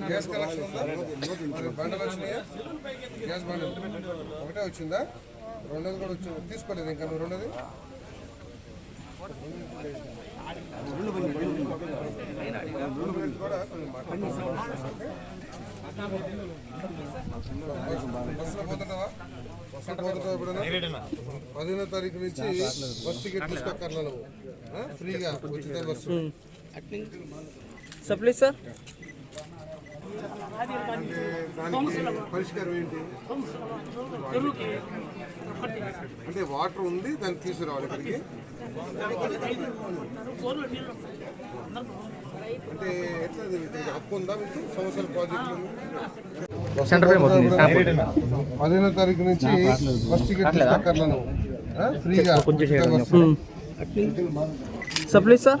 Gas connection gas connection gas ఒకటే వచ్చిందా రెండోది కూడా వచ్చింది తీసుకోలేదు ఇంకా నువ్వు రెండోది రెండు కూడా కొంచెం బస్సులో పోతుంటావా బస్సులో పోతుంటావా ఎప్పుడైనా పదిహేనో తారీఖు నుంచి బస్ టికెట్ తీసుకోకర్లా నువ్వు ఫ్రీగా ఉచిత బస్సు. Supplies sir? పరిష్కారం ఏంటి అంటే వాటర్ ఉంది దాన్ని తీసుకురావాలి ఇక్కడికి. అంటే ఎట్లా హక్కు ఉందా మీకు? సంవత్సరాల ప్రాజెక్ట్ పదిహేనో తారీఖు నుంచి టికెట్ ఆ? ఫ్రీగా. సప్లీజ్ సార్.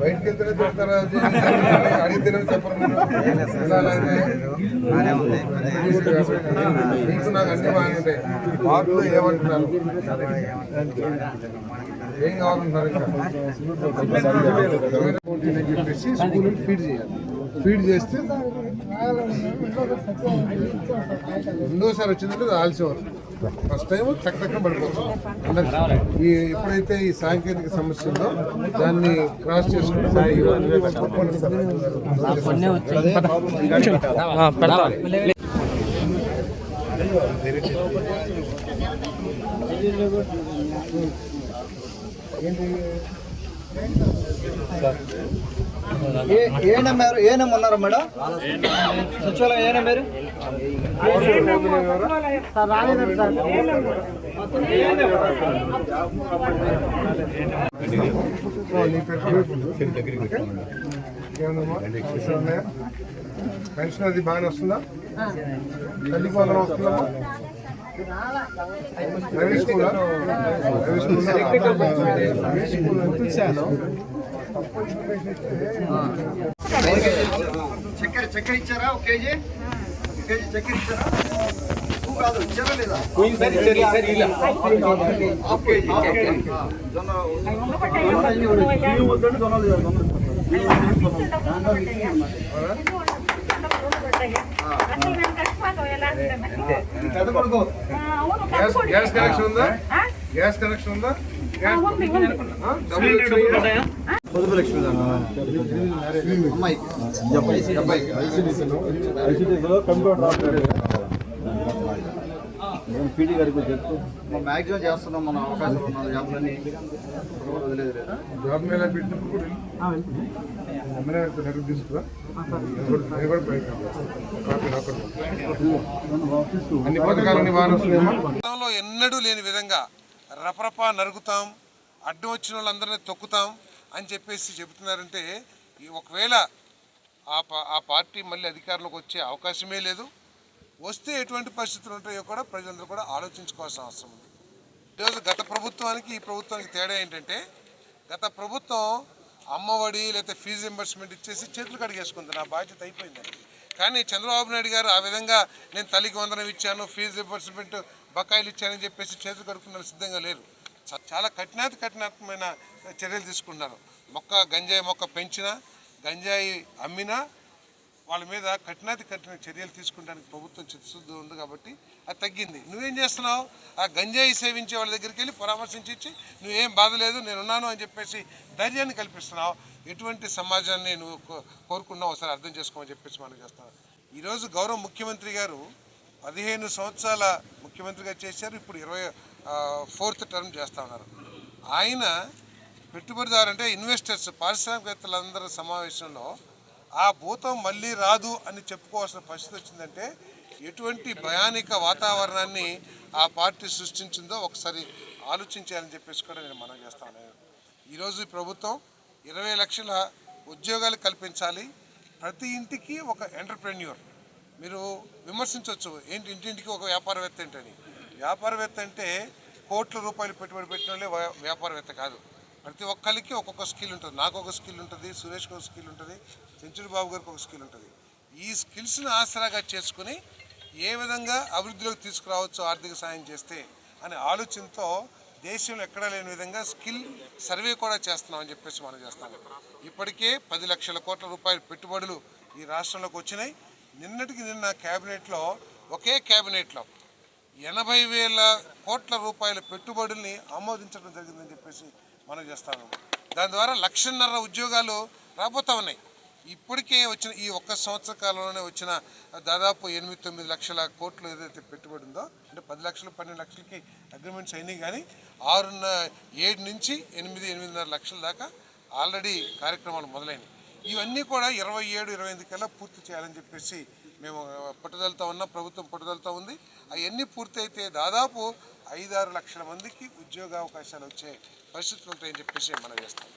బయటికి వెళ్తేనే చెప్తారా అడిగితేనే చెప్పరు? మీకు నాకు అన్ని బాగానే ఉంటాయి. వార్డులో ఏమంటున్నారు? ఏం ఇంకా చెప్పేసి స్కూల్ ఫీడ్ చేయాలి ఫీడ్ చేస్తే రెండోసారి వచ్చిందంటే ఆలస్యం ఫస్ట్ టైం చక్కగా చక్క పడిపోతుంది ఈ ఎప్పుడైతే ఈ సాంకేతిక సమస్య ఉందో దాన్ని క్రాస్ చేసుకుంటే ఏంటి నెంబర్ ఏ నెంబర్ ఉన్నారు మేడం? సచివాలయం ఏ నెంబర్? పెన్షన్ అది బాగానే వస్తుందా తల్లి పొందడం ప్రైవేట్ స్కూలా ప్రైవేట్ స్కూల్ చక్కెర చక్కెర ఇచ్చారా ఒక కేజీ కేజీ చక్కెర ఇచ్చారా కాదు ఇచ్చారా లేదా హాఫ్ కేజీ జొన్న గ్యాస్ కనెక్షన్ ఉందా గ్యాస్ కనెక్షన్ ఉందా గ్యాస్ ఆ? డబ్బులు వచ్చినాయా? అమ్మాయికి మ్యాక్సిమం చేస్తున్నాం మన అవకాశాలు ఉన్న జాబ్లన్నీ వదిలేదు లేదు జాబ్ మీద పెట్టినప్పుడు కూడా. ఎమ్మెల్యే తీసుకురా. అన్ని పథకాలన్నీ బాగా ఎన్నడూ లేని విధంగా రపరపా నరుగుతాం అడ్డం వచ్చిన వాళ్ళందరినీ తొక్కుతాం అని చెప్పేసి చెబుతున్నారంటే ఈ ఒకవేళ ఆ పా- ఆ పార్టీ మళ్ళీ అధికారంలోకి వచ్చే అవకాశమే లేదు. వస్తే ఎటువంటి పరిస్థితులు ఉంటాయో కూడా ప్రజలందరూ కూడా ఆలోచించుకోవాల్సిన అవసరం ఉంది. ఈరోజు గత ప్రభుత్వానికి ఈ ప్రభుత్వానికి తేడా ఏంటంటే గత ప్రభుత్వం అమ్మఒడి లేకపోతే ఫీజు రింబర్స్మెంట్ ఇచ్చేసి చేతులు కడిగేసుకుంది. నా బాధ్యత అయిపోయిందని కానీ చంద్రబాబు నాయుడు గారు ఆ విధంగా నేను తల్లికి వందనం ఇచ్చాను ఫీజు రింబర్స్మెంట్ బకాయిలు ఇచ్చానని చెప్పేసి చేతులు కడుక్కున్న సిద్ధంగా లేరు. చాలా కఠినాతి కఠినాత్మకమైన చర్యలు తీసుకున్నారు మొక్క గంజాయి మొక్క పెంచినా గంజాయి అమ్మినా వాళ్ళ మీద కఠినాతి కఠిన చర్యలు తీసుకుంటానికి ప్రభుత్వం చిత్తశుద్ధి ఉంది కాబట్టి అది తగ్గింది. నువ్వేం చేస్తున్నావు? ఆ గంజాయి సేవించే వాళ్ళ దగ్గరికి వెళ్ళి పరామర్శించి నువ్వేం బాధ లేదు నేను ఉన్నాను అని చెప్పేసి ధైర్యాన్ని కల్పిస్తున్నావు. ఎటువంటి సమాజాన్ని నువ్వు కో- కోరుకున్నావు? ఒకసారి అర్థం చేసుకోమని చెప్పేసి మనం చేస్తాను. ఈరోజు గౌరవ ముఖ్యమంత్రి గారు పదిహేను సంవత్సరాల ముఖ్యమంత్రిగా చేశారు. ఇప్పుడు ఇరవై ఫోర్త్ టర్మ్ చేస్తా ఉన్నారు. ఆయన పెట్టుబడిదారు అంటే ఇన్వెస్టర్స్ పారిశ్రామికవేత్తలందరూ సమావేశంలో ఆ భూతం మళ్ళీ రాదు అని చెప్పుకోవాల్సిన పరిస్థితి వచ్చిందంటే ఎటువంటి భయానిక వాతావరణాన్ని ఆ పార్టీ సృష్టించిందో ఒకసారి ఆలోచించాలని చెప్పేసి కూడా నేను మనం చేస్తాను ఈరోజు ప్రభుత్వం ఇరవై లక్షల ఉద్యోగాలు కల్పించాలి. ప్రతి ఇంటికి ఒక ఎంటర్ప్రెన్యూర్. మీరు విమర్శించవచ్చు ఏంటి ఇంటింటికి ఒక వ్యాపారవేత్త ఏంటని? వ్యాపారవేత్త అంటే కోట్ల రూపాయలు పెట్టుబడి పెట్టిన వాళ్ళే వ్యా- వ్యాపారవేత్త కాదు. ప్రతి ఒక్కరికి ఒక్కొక్క స్కిల్ ఉంటుంది. నాకు ఒక స్కిల్ ఉంటుంది సురేష్కి ఒక స్కిల్ ఉంటుంది సెంచురీ బాబు గారికి ఒక స్కిల్ ఉంటుంది. ఈ స్కిల్స్ని ఆసరాగా చేసుకుని ఏ విధంగా అభివృద్ధిలోకి తీసుకురావచ్చు ఆర్థిక సాయం చేస్తే అనే ఆలోచనతో దేశంలో ఎక్కడా లేని విధంగా స్కిల్ సర్వే కూడా చేస్తున్నామని చెప్పేసి మనం చేస్తాం ఇప్పటికే పది లక్షల కోట్ల రూపాయల పెట్టుబడులు ఈ రాష్ట్రంలోకి వచ్చినాయి. నిన్నటికి నిన్న క్యాబినెట్లో ఒకే క్యాబినెట్లో ఎనభై వేల కోట్ల రూపాయల పెట్టుబడుల్ని ఆమోదించడం జరిగిందని చెప్పేసి మనం చేస్తాము. దాని ద్వారా లక్షన్నర ఉద్యోగాలు రాబోతా ఉన్నాయి. ఇప్పటికే వచ్చిన ఈ ఒక్క సంవత్సర కాలంలోనే వచ్చిన దాదాపు ఎనిమిది తొమ్మిది లక్షల కోట్లు ఏదైతే పెట్టుబడి ఉందో అంటే పది లక్షలు పన్నెండు లక్షలకి అగ్రిమెంట్స్ అయినాయి కానీ ఆరున్న ఏడు నుంచి ఎనిమిది ఎనిమిదిన్నర లక్షల దాకా ఆల్రెడీ కార్యక్రమాలు మొదలైనవి. ఇవన్నీ కూడా ఇరవై ఏడు ఇరవై ఎనిమిది కల్లా పూర్తి చేయాలని చెప్పేసి మేము పట్టుదలతో ఉన్న ప్రభుత్వం పట్టుదలతో ఉంది. అవన్నీ పూర్తయితే దాదాపు ఐదారు లక్షల మందికి ఉద్యోగ అవకాశాలు వచ్చే పరిస్థితులు ఉంటాయని చెప్పేసి మనం చేస్తాం.